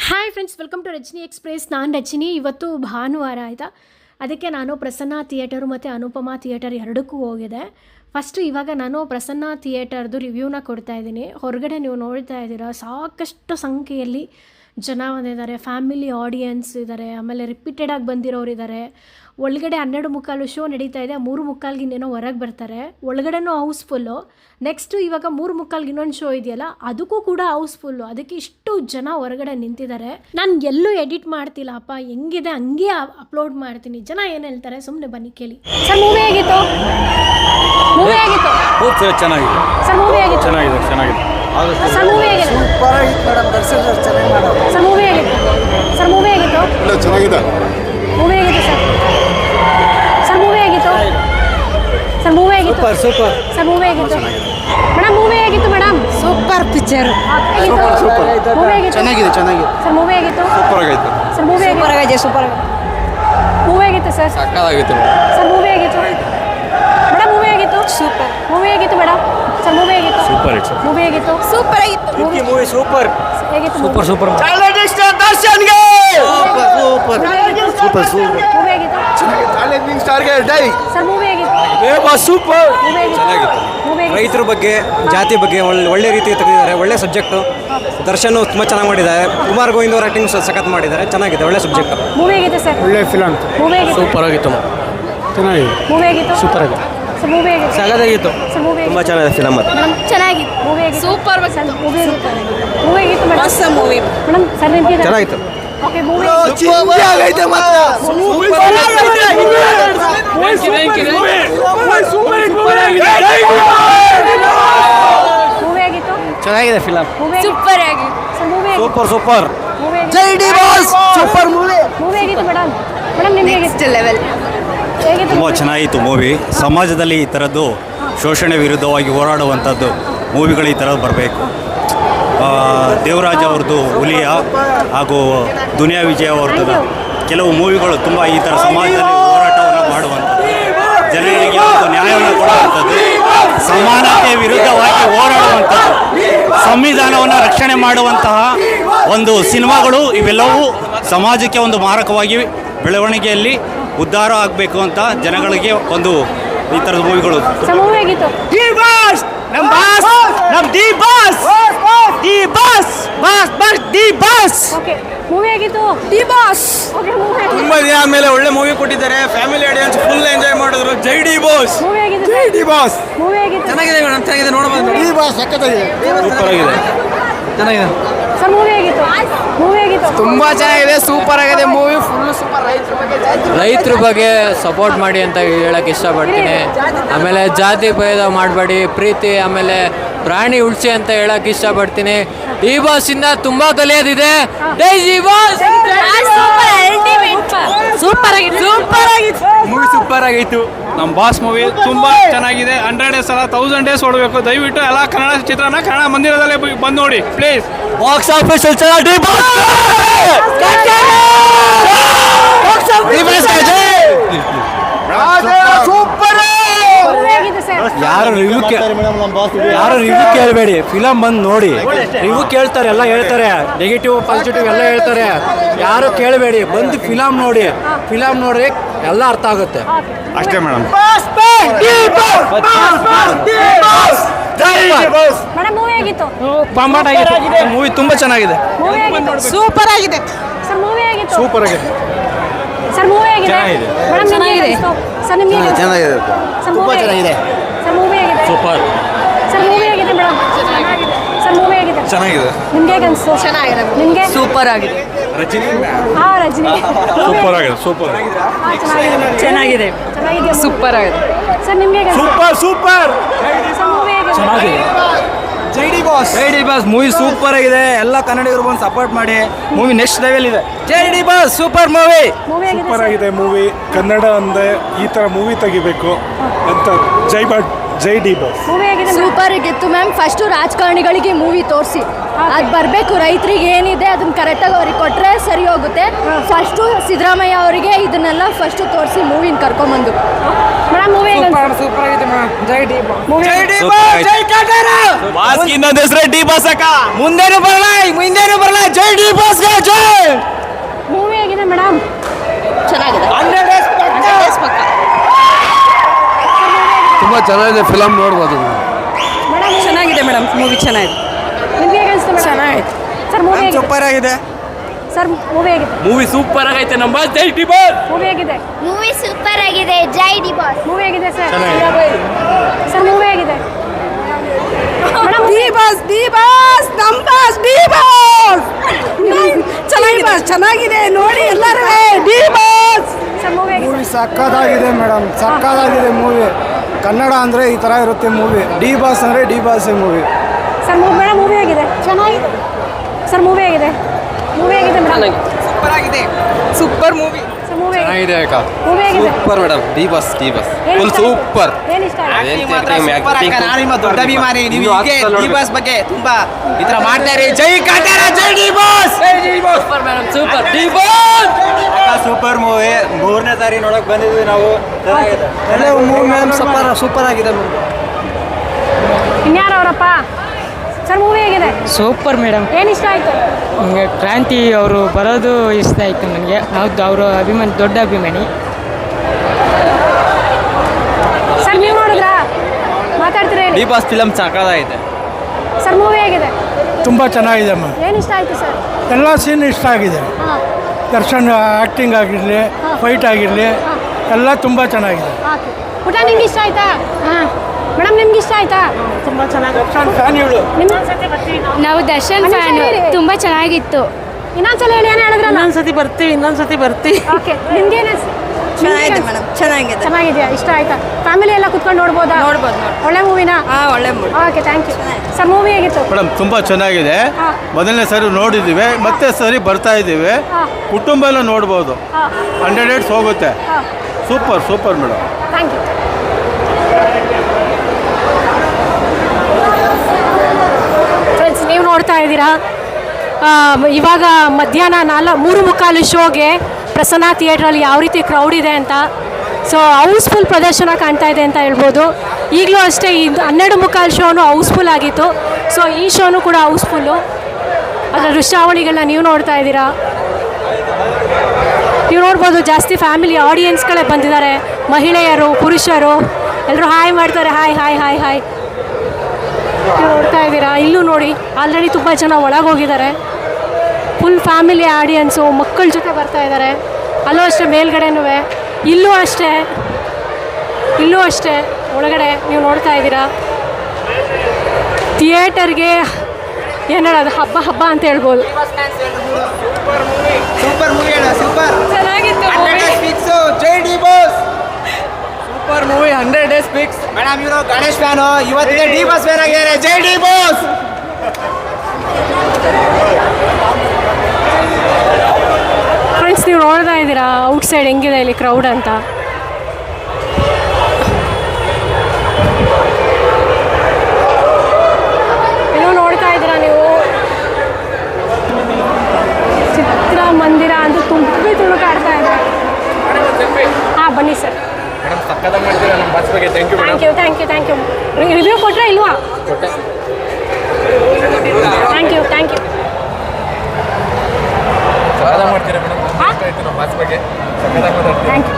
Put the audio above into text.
Hi friends welcome to Rajani express ನಾನು ರಜನಿ, ಇವತ್ತು ಭಾನುವಾರ ಆಯಿತಾ? ಅದಕ್ಕೆ ನಾನು ಪ್ರಸನ್ನ ಥಿಯೇಟರು ಮತ್ತು ಅನುಪಮಾ ಥಿಯೇಟರ್ ಎರಡಕ್ಕೂ ಹೋಗಿದೆ ಫಸ್ಟು ಇವಾಗ ನಾನು ಪ್ರಸನ್ನ ಥಿಯೇಟರ್ದು ರಿವ್ಯೂನ ಕೊಡ್ತಾ ಇದ್ದೀನಿ. ಹೊರಗಡೆ ನೀವು ನೋಡ್ತಾ ಇದ್ದೀರಾ, ಸಾಕಷ್ಟು ಸಂಖ್ಯೆಯಲ್ಲಿ ಜನ ಬಂದಿದ್ದಾರೆ ಫ್ಯಾಮಿಲಿ ಆಡಿಯನ್ಸ್ ಇದ್ದಾರೆ ಆಮೇಲೆ ರಿಪೀಟೆಡಾಗಿ ಬಂದಿರೋರು ಇದ್ದಾರೆ ಒಳಗಡೆ ಹನ್ನೆರಡು ಮುಕ್ಕಾಲು ಶೋ ನಡೀತಾ ಇದೆ ಮೂರು ಮುಕ್ಕಾಲ್ಗಿನ್ನೇನೋ ಹೊರಗೆ ಬರ್ತಾರೆ. ಒಳಗಡೆನೂ ಹೌಸ್ಫುಲ್ಲು ನೆಕ್ಸ್ಟು ಇವಾಗ ಮೂರು ಮುಕ್ಕಾಲ್ಗೆ ಇನ್ನೊಂದು ಶೋ ಇದೆಯಲ್ಲ ಅದಕ್ಕೂ ಕೂಡ ಹೌಸ್ಫುಲ್ಲು ಅದಕ್ಕೆ ಇಷ್ಟು ಜನ ಹೊರಗಡೆ ನಿಂತಿದ್ದಾರೆ ನಾನು ಎಲ್ಲೂ ಎಡಿಟ್ ಮಾಡ್ತಿಲ್ಲ ಅಪ್ಪ ಹೆಂಗಿದೆ? ಹಂಗೆ ಅಪ್ಲೋಡ್ ಮಾಡ್ತೀನಿ. ಜನ ಏನು ಹೇಳ್ತಾರೆ? ಸುಮ್ಮನೆ ಬನ್ನಿ ಕೇಳಿ. ಸರ್ ಮೂವಿ ಹೇಗಿತ್ತು? ಮೂವಿ ಹೇಗಿತ್ತು? ಚೆನ್ನಾಗಿದೆ. ಸರ್ ಮೂವಿ ಆಗಿತ್ತು ಚೆನ್ನಾಗಿದೆ ಚೆನ್ನಾಗಿದೆ. ಸರ್ ಮೂವಿ ಹೇಗಿತ್ತು ಸೂಪರ್ ಆಗಿತ್ತು ಮೇಡಮ್ ದರ್ಶನ್ ಸರ್ ಚೆನ್ನಾಗಿ ಮಾಡೋದು ಸರ್ ಮೂವಿ ಹೇಗಿತ್ತು ಸರ್ ಮೂವಿ ಹೇಗಿತ್ತು? ಇಲ್ಲ ಚೆನ್ನಾಗಿದೆ. ಮೂವಿ ಹೇಗಿತ್ತು ಸರ್? ಸರ್ ಮೂವಿ ಹೇಗಿತ್ತು? ಸರ್ ಮೂವಿ ಹೇಗಿತ್ತು? ಸೂಪರ್ ಸರ್ ಮೂವಿ ಹೇಗಿತ್ತು? ಮೇಡಮ್ ಮೂವಿ ಹೇಗಿತ್ತು ಮೇಡಮ್? Super picture. ಮೂವಿ ಹೇಗಿತ್ತು? ಚೆನ್ನಾಗಿದೆ ಚೆನ್ನಾಗಿದೆ. ಸರ್ ಮೂವಿ ಹೇಗಿತ್ತು? ಸೂಪರ್ ಆಗಿತ್ತು ಸರ್ ಮೂವಿ ಸೂಪರ್ ಆಗಿದೆ ಸೂಪರ್ ಮೂವಿ ಹೇಗಿತ್ತು ಸರ್? ಸಕ್ಕದಾಗಿತ್ತು ಸರ್ ಮೂವಿ ಹೇಗಿತ್ತು ಮೇಡಮ್ ಮೂವಿ ಹೇಗಿತ್ತು ಸೂಪರ್ ಮೂವಿ ಹೇಗಿತ್ತು ಮೇಡಮ್ ಸರ್ ಮೂವಿ ಹೇಗಿತ್ತು ಸೂಪರ್ ಇಟ್ಸ್ ಮೂವಿ ಹೇಗಿತ್ತು? ಸೂಪರ್ ಆಗಿತ್ತು. Movie super. ಹೇಗಿತ್ತು ಸೂಪರ್ ಸೂಪರ್. ದರ್ಶನ್ಗೆ ಸೂಪರ್ ಸೂಪರ್ ಸೂಪರ್ ಮೂವಿ ಹೇಗಿತ್ತು? ಚಾಲೆಂಜಿಂಗ್ ಸ್ಟಾರ್ಗೆ ಡೈ. ಸರ್ ಮೂವಿ ಹೇಗಿತ್ತು? ಸೂಪರ್ ಮೂವಿ ಹೇಗಿತ್ತು. ಮೂವಿ ರೈತರ ಬಗ್ಗೆ ಜಾತಿ ಬಗ್ಗೆ ಒಳ್ಳೆ ಒಳ್ಳೆ ರೀತಿ ತೆಗೆದಿದ್ದಾರೆ. ಒಳ್ಳೆ ಸಬ್ಜೆಕ್ಟು ದರ್ಶನ್ ತುಂಬ ಚೆನ್ನಾಗಿ ಮಾಡಿದ್ದಾರೆ. ಕುಮಾರ್ ಗೋವಿಂದ್ ಅವರ ಆ್ಯಕ್ಟಿಂಗ್ ಸಖತ್ ಮಾಡಿದ್ದಾರೆ. ಚೆನ್ನಾಗಿದೆ ಒಳ್ಳೆ ಸಬ್ಜೆಕ್ಟ್ ಮೂವಿ ಹೇಗಿತ್ತು ಸರ್? ಒಳ್ಳೆ ಫಿಲಮ್ ಮೂವಿ ಹೇಗಿತ್ತು? ಸೂಪರ್ ಆಗಿತ್ತು. ಚೆನ್ನಾಗಿದೆ. ಮೂವಿ ಹೇಗಿತ್ತು? ಸೂಪರ್ ಆಗಿತ್ತು. ಸರ್ ಮೂವಿ ಹೇಗಿತ್ತು? ಸಗದಾಗಿತ್ತು ಮೂವಿ ತುಂಬ ಚೆನ್ನಾಗಿದೆ ಫಿಲಮ್ ಅದು. ಮೇಡಮ್ ಚೆನ್ನಾಗಿತ್ತು ಮೂವಿ ಹೇಗಿತ್ತು ಸೂಪರ್ ಸರ್ ಮೂವಿ ಹೇಗಿತ್ತು ಮೂವಿ ಹೇಗಿತ್ತು ಮೇಡಮ್ ಹೊಸ ಮೂವಿ ಮೇಡಮ್ ಸರ್ ನಿಮಗೆ ಚೆನ್ನಾಗಿತ್ತು. ಓಕೆ ಮೂವಿ ಆಗೈತೆ ಮೂವಿ ಹೇಗಿತ್ತು ಚೆನ್ನಾಗಿದೆ ಫಿಲಮ್ ಮೂವಿ ಸೂಪರ್ ಆಗಿ sir movie super super movie ಜೈ D boss super movie movie ಹೇಗಿತ್ತು ಮೇಡಮ್ ಮೇಡಮ್ ನಿಮ್ಗೆ ಹೇಗಿತ್ತು ನೆಕ್ಸ್ಟ್ ಲೆವೆಲ್ ಹೇಗಿತ್ತು? ತುಂಬ ಚೆನ್ನಾಗಿತ್ತು ಮೂವಿ. ಸಮಾಜದಲ್ಲಿ ಈ ಥರದ್ದು ಶೋಷಣೆ ವಿರುದ್ಧವಾಗಿ ಹೋರಾಡುವಂಥದ್ದು ಮೂವಿಗಳು ಈ ಥರದ್ದು ಬರಬೇಕು. ದೇವರಾಜ್ ಅವ್ರದ್ದು ಹುಲಿಯ ಹಾಗೂ ದುನಿಯಾ ವಿಜಯ್ ಅವ್ರದ್ದು ಕೆಲವು ಮೂವಿಗಳು ತುಂಬ ಈ ಥರ ಸಮಾಜದಲ್ಲಿ ಹೋರಾಟವನ್ನು ಮಾಡುವಂಥದ್ದು. ಜನರಿಗೆ ಒಂದು ನ್ಯಾಯವನ್ನು ಕೊಡುವಂಥದ್ದು. ಸಮಾನತೆ ವಿರುದ್ಧವಾಗಿ ಹೋರಾಡುವಂಥದ್ದು. ಸಂವಿಧಾನವನ್ನು ರಕ್ಷಣೆ ಮಾಡುವಂತಹ ಒಂದು ಸಿನಿಮಾಗಳು ಇವೆಲ್ಲವೂ ಸಮಾಜಕ್ಕೆ ಒಂದು ಮಾರಕವಾಗಿ ಬೆಳವಣಿಗೆಯಲ್ಲಿ ಉದ್ಧಾರ ಆಗಬೇಕು ಅಂತ ಜನಗಳಿಗೆ ಒಂದು ಈ ಥರದ ಮೂವಿಗಳು ತುಂಬಾ ಡಿ ಬಾಸ್! ನಮ್ ಬಾಸ್! ನಮ್ boss! D boss! Boss boss D boss! Okay movie ಹೇಗಿತ್ತು? D boss! ಓಕೆ ಮೂವಿ ಹೇಗಿತ್ತು? ತುಂಬ ದಿನ ಆದಮೇಲೆ ಒಳ್ಳೆ ಮೂವಿ ಕೊಟ್ಟಿದ್ದಾರೆ. ಫ್ಯಾಮಿಲಿ ಆಡಿಯನ್ಸ್ ಫುಲ್ ಎಂಜಾಯ್ ಮಾಡಿದ್ರು. ಜೈ ಡಿ ಬಾಸ್! D boss! ಚೆನ್ನಾಗಿದೆ ಮೇಡಮ್ ಚೆನ್ನಾಗಿದೆ. ನೋಡಬಹುದು ಡಿ ಬಾಸ್ ಸಕ್ಕತ್ತಾಗಿದೆ ಸೂಪರ್ ಆಗಿದೆ ಚೆನ್ನಾಗಿದೆ ತುಂಬಾ ಚೆನ್ನಾಗಿದೆ ಸೂಪರ್ ಆಗಿದೆ. ರೈತರ ಬಗ್ಗೆ ಸಪೋರ್ಟ್ ಮಾಡಿ ಅಂತ ಹೇಳಕ್ ಇಷ್ಟಪಡ್ತೀನಿ. ಆಮೇಲೆ ಜಾತಿ ಭೇದ ಮಾಡಬೇಡಿ ಪ್ರೀತಿ ಆಮೇಲೆ ಪ್ರಾಣಿ ಉಳಿಸಿ ಅಂತ ಹೇಳಕ್ ಇಷ್ಟಪಡ್ತೀನಿ. ಈ ಬಾಸ್ ಇಂದ ತುಂಬಾ ಕಲಿಯೋದಿದೆ. ಸೂಪರ್ ಸೂಪರ್ ಆಗಿತ್ತು ಮೂವಿ ಸೂಪರ್ ಆಗಿತ್ತು. ನಮ್ಮ ಬಾಸ್ ಮೂವಿ ತುಂಬ ಚೆನ್ನಾಗಿದೆ. ಹಂಡ್ರೆಡ್ ಡೇಸ್ ಅಲ್ಲ ತೌಸಂಡ್ ಡೇಸ್ ಓಡಬೇಕು. ದಯವಿಟ್ಟು ಎಲ್ಲ ಕನ್ನಡ ಚಿತ್ರನ ಕನ್ನಡ ಮಂದಿರದಲ್ಲೇ ಬಂದು ನೋಡಿ please box office D super movie ಹೇಗಿತ್ತು ಸರ್ ಯಾರು ರಿವ್ಯೂ ಯಾರು ರಿವ್ಯೂ ಕೇಳಬೇಡಿ ಫಿಲಮ್ ಬಂದು ನೋಡಿ. ರಿವ್ಯೂ ಕೇಳ್ತಾರೆ ಎಲ್ಲ ಹೇಳ್ತಾರೆ. ನೆಗೆಟಿವ್ ಪಾಸಿಟಿವ್ ಎಲ್ಲ ಹೇಳ್ತಾರೆ. ಯಾರು ಕೇಳಬೇಡಿ? ಬಂದು ಫಿಲಮ್ ನೋಡಿ. ಫಿಲಮ್ ನೋಡ್ರಿ ಎಲ್ಲ ಅರ್ಥ ಆಗುತ್ತೆ. ಅಷ್ಟೇ ಮೇಡಮ್. ಬಾಂಬಾಟ್ ಆಗಿತ್ತು ಮೂವಿ ತುಂಬ ಚೆನ್ನಾಗಿದೆ. ಸೂಪರ್ ಆಗಿದೆ. ಸರ್ ಮೂವಿ ಹೇಗಿತ್ತು? ಸೂಪರ್ ಆಗಿದೆ. ಸರ್ ಮೂವಿ ಆಗಿದೆ ಚೆನ್ನಾಗಿದೆ. ಸರ್ ನಿಮಗೆ ಚೆನ್ನಾಗಿದೆ. ತುಂಬಾ ಚೆನ್ನಾಗಿದೆ. Super sir movie madam? Sir movie ಹೇಗಿದೆ? ಚೆನ್ನಾಗಿದೆ. ನಿಮ್ಗೆ ಹೇಗೆ ಅನ್ಸ್ತು? ಚೆನ್ನಾಗಿದೆ ನಿಮ್ಗೆ? ಸೂಪರ್ ಆಗಿದೆ. ಹಾ ರಜನಿ. ಸೂಪರ್ ಆಗಿದೆ ಸೂಪರ್ ಚೆನ್ನಾಗಿದೆ ಚೆನ್ನಾಗಿದೆ. ಚೆನ್ನಾಗಿದೆ ಸೂಪರ್ ಆಗಿದೆ. ಸರ್ ನಿಮ್ಗೆ ಸೂಪರ್? ಸೂಪರ್ ಸರ್ ಮೂವಿ ಹೇಗೆ ಜೈ ಡಿ ಬಾಸ್. ಜೈ ಡಿ ಬಾಸ್ ಮೂವಿ ಸೂಪರ್ ಆಗಿದೆ. ಎಲ್ಲ ಕನ್ನಡಿಗರು ಬಂದು ಸಪೋರ್ಟ್ ಮಾಡಿ. ಮೂವಿ ನೆಕ್ಸ್ಟ್ ಲೆವೆಲ್ ಇದೆ. ಜೈ D boss super movie movie super ಆಗಿದೆ ಮೂವಿ ಕನ್ನಡ ಅಂದೆ ಈ ಥರ ಮೂವಿ ತೆಗಿಬೇಕು ಅಂತ ಜೈ ಬಾ ಜೈ ಡಿ ಬಾಸ್ ಮೂವಿ ಆಗಿದೆ ಸೂಪರ್ ಆಗಿತ್ತು ಮ್ಯಾಮ್ ಫಸ್ಟು ರಾಜಕಾರಣಿಗಳಿಗೆ ಮೂವಿ ತೋರಿಸಿ. ಅದು ಬರಬೇಕು ರೈತರಿಗೆ ಏನಿದೆ ಅದನ್ನ ಕರೆಕ್ಟಾಗಿ ಅವ್ರಿಗೆ ಕೊಟ್ಟರೆ ಸರಿ ಹೋಗುತ್ತೆ. ಫಸ್ಟು ಸಿದ್ದರಾಮಯ್ಯ ಅವರಿಗೆ ಇದನ್ನೆಲ್ಲ ಫಸ್ಟು ತೋರಿಸಿ ಮೂವಿನ ಕರ್ಕೊಂಬಂದು. ಮೇಡಮ್ ಮೂವಿ ಹೇಗೆ ಬಾಸ್ ಇನ್ನೊಂದು ಹೆಸರು ಡಿ ಬಾಸ್ ಅಕ್ಕ ಮುಂದೇನು ಬರಲ್ಲ ಮುಂದೇನು ಬರಲ್ಲ. ಜೈ ಡಿ ಬಾಸ್ ಜೈ! ಮೂವಿ ಹೇಗಿದೆ ಮೇಡಮ್ ಚೆನ್ನಾಗಿದೆ. ತುಂಬಾ ಚೆನ್ನಾಗಿದೆ ಫಿಲಮ್ ನೋಡ್ಬೋದು ಮೇಡಮ್ ಚೆನ್ನಾಗಿದೆ ಮೇಡಮ್ ಮೂವಿ ಚೆನ್ನಾಗಿದೆ. ನಿಮ್ಗೆ ಹೇಗೆ ಅನಿಸ್ತು ಚೆನ್ನಾಗಿದೆ. ಸರ್ ಮೂವಿ ಸೂಪರ್ ಆಗಿದೆ. ಸರ್ ಮೂವಿ ಆಗಿದೆ ಮೂವಿ ಸೂಪರ್ ಆಗೈತೆ ನಮ್ಮ ಬಾಸ್ ಜೈ ಡಿ ಬಾಸ್. ಮೂವಿ ಹೇಗಿದೆ? ಮೂವಿ ಸೂಪರ್ ಆಗಿದೆ ಜೈ ಡಿ ಬಾಸ್. ಮೂವಿ ಹೇಗಿದೆ ಸರ್? ಸರ್ ಮೂವಿ ಹೇಗಿದೆ? Madam D boss D boss ನಮ್ಮ ಬಾಸ್ ಡಿ ಬಾಸ್. ಚೆನ್ನಾಗಿದೆ. ಚೆನ್ನಾಗಿದೆ ನೋಡಿ ಎಲ್ಲರೂ. D boss. ಸರ್ ಮೂವಿ ಹೇಗಿದೆ? ಮೂವಿ ಸಕ್ಕತ್ತಾಗಿದೆ ಮೇಡಮ್ ಸಕ್ಕತ್ತಾಗಿದೆ ಮೂವಿ ಕನ್ನಡ ಅಂದರೆ ಈ ಥರ ಇರುತ್ತೆ ಮೂವಿ ಡಿ ಬಾಸ್ ಅಂದರೆ D boss movie sir movie ಆಗಿದೆ. ಚೆನ್ನಾಗಿದೆ. ಸರ್ ಮೂವಿ ಆಗಿದೆ. ಮೂವಿ ಆಗಿದೆ ಮೇಡಮ್. ಸೂಪರ್ ಆಗಿದೆ. Super movie. ಮೂವಿ ಚೆನ್ನಾಗಿದೆ ಅಕ್ಕ. ಮೂವಿ ಹೇಗಿದೆ? Super madam D boss D boss. Full super. ಏನ್ ಇಷ್ಟ ನಾನು ನಿಮ್ಮ ದೊಡ್ಡ ಅಭಿಮಾನಿ ನೀವು ಹೀಗೆ ಡಿ. ಬಾಸ್ ಬಗ್ಗೆ ತುಂಬಾ ಈ ತರ ಮಾಡ್ತಾ ಇರಿ ಜೈ ಕಾಟಾರ ಜೈ ಡಿ ಬಾಸ್! ಜೈ D boss! Super madam super. D boss! Super movie. ಮೂರನೇ ಸಾರಿ ನೋಡಕ್ ಬಂದಿದ್ವಿ ನಾವು. ಚೆನ್ನಾಗಿದೆ. ಮೂವಿ ಮ್ಯಾಮ್ ಸೂಪರ್ ಸೂಪರ್ ಆಗಿದೆ ಇನ್ಯಾರ ಅವರಪ್ಪ? ಸರ್ ಮೂವಿ ಹೇಗಿದೆ? Super madam. ಏನು ಇಷ್ಟ ಆಯಿತು? ನನಗೆ ಕ್ರಾಂತಿ ಅವರು ಬರೋದು ಇಷ್ಟ ಆಯಿತು ನನಗೆ. ಹೌದು ಅವರ ಅಭಿಮಾನಿ ದೊಡ್ಡ ಅಭಿಮಾನಿ. ಸರ್ ನೀವು ನೋಡಿದ್ರಾ? ಮಾತಾಡ್ತೀರಾ ಹೇಳಿ. ಡಿ ಬಾಸ್ ಫಿಲಮ್ ಸಾಕಾಗೈತೆ ಸರ್ ಮೂವಿ ಹೇಗಿದೆ? ತುಂಬ ಚೆನ್ನಾಗಿದೆ ಅಮ್ಮ. ಏನು ಇಷ್ಟ ಆಯ್ತು ಸರ್? ಎಲ್ಲ ಸೀನ್ ಇಷ್ಟ ಆಗಿದೆ. ಹಾಂ. ದರ್ಶನ್ ಆ್ಯಕ್ಟಿಂಗ್ ಆಗಿರಲಿ ಫೈಟ್ ಆಗಿರಲಿ ಎಲ್ಲ ತುಂಬ ಚೆನ್ನಾಗಿದೆ. ಊಟ ನಿಮ್ಗೆ ಇಷ್ಟ ಆಯ್ತಾ? ನಿಮ್ಗೆ ಇಷ್ಟ ಆಯ್ತಾ? ತುಂಬ ಚೆನ್ನಾಗಿ ಫ್ಯಾನ್ ಇವಳು ನಿಮ್ಮ ನಾವು ದರ್ಶನ್ ಫ್ಯಾನ್. ತುಂಬಾ ಚೆನ್ನಾಗಿತ್ತು. ಇನ್ನೊಂದ್ಸಲ ಹೇಳಿ ಏನು ಹೇಳಿದ್ರಲ್ಲ? ಇನ್ನೊಂದ್ಸತಿ ಬರ್ತೀವಿ ಇನ್ನೊಂದ್ಸತಿ ಬರ್ತೀವಿ. ಓಕೆ ನಿಮ್ಗೆ ಚೆನ್ನಾಗಿದೆ ಮೇಡಮ್ ಚೆನ್ನಾಗಿದೆ. ಚೆನ್ನಾಗಿದೆಯಾ? ಇಷ್ಟ ಆಯ್ತಾ? ಫ್ಯಾಮಿಲಿ ಎಲ್ಲ ಕುತ್ಕೊಂಡು ನೋಡ್ಬೋದಾ? ನೋಡ್ಬೋದು, ಒಳ್ಳೆ ಮೂವಿನಾ ಹಾಂ ಒಳ್ಳೆ movie okay thank you sir movie ಹೇಗಿತ್ತು? ಮೇಡಮ್ ತುಂಬ ಚೆನ್ನಾಗಿದೆ. ಮೊದಲನೇ ಸರಿ ನೋಡಿದ್ದೀವಿ. ಮತ್ತೆ ಸರಿ ಬರ್ತಾ ಇದ್ದೀವಿ. ಕುಟುಂಬ ಎಲ್ಲ ನೋಡ್ಬೋದು. ಹಂಡ್ರೆಡ್ ಡೇಟ್ಸ್ ಹೋಗುತ್ತೆ. Super super madam thank you friends ನೀವು ನೋಡ್ತಾ ಇದ್ದೀರಾ? ಇವಾಗ ಮಧ್ಯಾಹ್ನ ನಾಲ್ ಮೂರು ಮುಕ್ಕಾಲು ಶೋಗೆ ಪ್ರಸನ್ನ ಥಿಯೇಟ್ರಲ್ಲಿ ಯಾವ ರೀತಿ ಕ್ರೌಡ್ ಇದೆ ಅಂತ. ಸೊ ಹೌಸ್ಫುಲ್ ಪ್ರದರ್ಶನ ಕಾಣ್ತಾ ಇದೆ ಅಂತ ಹೇಳ್ಬೋದು. ಈಗಲೂ ಅಷ್ಟೇ ಇದು ಹನ್ನೆರಡು ಮುಕ್ಕಾಲು ಶೋನು ಹೌಸ್ಫುಲ್ ಆಗಿತ್ತು. ಸೊ ಈ ಶೋನು ಕೂಡ ಹೌಸ್ಫುಲ್ಲು ಅದರ ದೃಶ್ಯಾವಳಿಗಳನ್ನ ನೀವು ನೋಡ್ತಾ ಇದ್ದೀರಾ? ನೀವು ನೋಡ್ಬೋದು, ಜಾಸ್ತಿ ಫ್ಯಾಮಿಲಿ ಆಡಿಯನ್ಸ್ಗಳೇ ಬಂದಿದ್ದಾರೆ. ಮಹಿಳೆಯರು, ಪುರುಷರು ಎಲ್ಲರೂ ಹಾಯ್ ಮಾಡ್ತಾರೆ. ಹಾಯ್ ಹಾಯ್ ಹಾಯ್ ಹಾಯ್ ನೀವು ನೋಡ್ತಾ ಇದ್ದೀರಾ? ಇಲ್ಲೂ ನೋಡಿ ಆಲ್ರೆಡಿ ತುಂಬ ಜನ ಒಳಗೆ ಹೋಗಿದ್ದಾರೆ ಫುಲ್ ಫ್ಯಾಮಿಲಿ ಆಡಿಯನ್ಸು ಮಕ್ಕಳ ಜೊತೆ ಬರ್ತಾ ಇದ್ದಾರೆ. ಅಲ್ಲೂ ಅಷ್ಟೇ ಮೇಲ್ಗಡೆನೂ ಇಲ್ಲೂ ಅಷ್ಟೇ ಇಲ್ಲೂ ಅಷ್ಟೇ ಒಳಗಡೆ ನೀವು ನೋಡ್ತಾ ಇದ್ದೀರಾ? ಥಿಯೇಟರ್ಗೆ ಏನು ಹೇಳೋದು? ಹಬ್ಬ ಹಬ್ಬ ಅಂತ ಹೇಳ್ಬೋದು ಸೂಪರ್ ಮೂವಿ ಅಣ್ಣ ಸೂಪರ್ ಚೆನ್ನಾಗಿತ್ತು ಫಿಕ್ಸ್ ಜೈ D boss super movie hundred days madam ಇವರು ಗಣೇಶ್ ಫ್ಯಾನ್. ಇವತ್ತಿಗೆ ಡಿ ಬಾಸ್ ಫ್ಯಾನ್ ಆಗಿದ್ದಾರೆ. ಜೈ ಡಿ ಬಾಸ್! ಫ್ರೆಂಡ್ಸ್ ನೀವು ನೋಡ್ತಾ ಇದ್ದೀರಾ? ಔಟ್ ಸೈಡ್ ಹೆಂಗಿದೆ ಇಲ್ಲಿ ಕ್ರೌಡ್ ಅಂತ? ಮಂದಿರ ನೋಡ್ತಾ ಇದ್ದೀರಾ ನೀವು? ಚಿತ್ರಮಂದಿರ ಅಂತ ತುಂಬಿ ತುಳುಕಾಡ್ತಾ ಇದೆ. ಹಾಂ, ಬನ್ನಿ sir. Thank you thank you thank you thank you review ಕೊಟ್ಟರೆ ಇಲ್ವಾ? ಥ್ಯಾಂಕ್ ಯು ಥ್ಯಾಂಕ್ ಯು ಚಾದ ಮಾಡ್ತೀರಾ ಮೇಡಮ್ ಹಾಂ? ಬಸ್ ಬಗ್ಗೆ? Madam thank you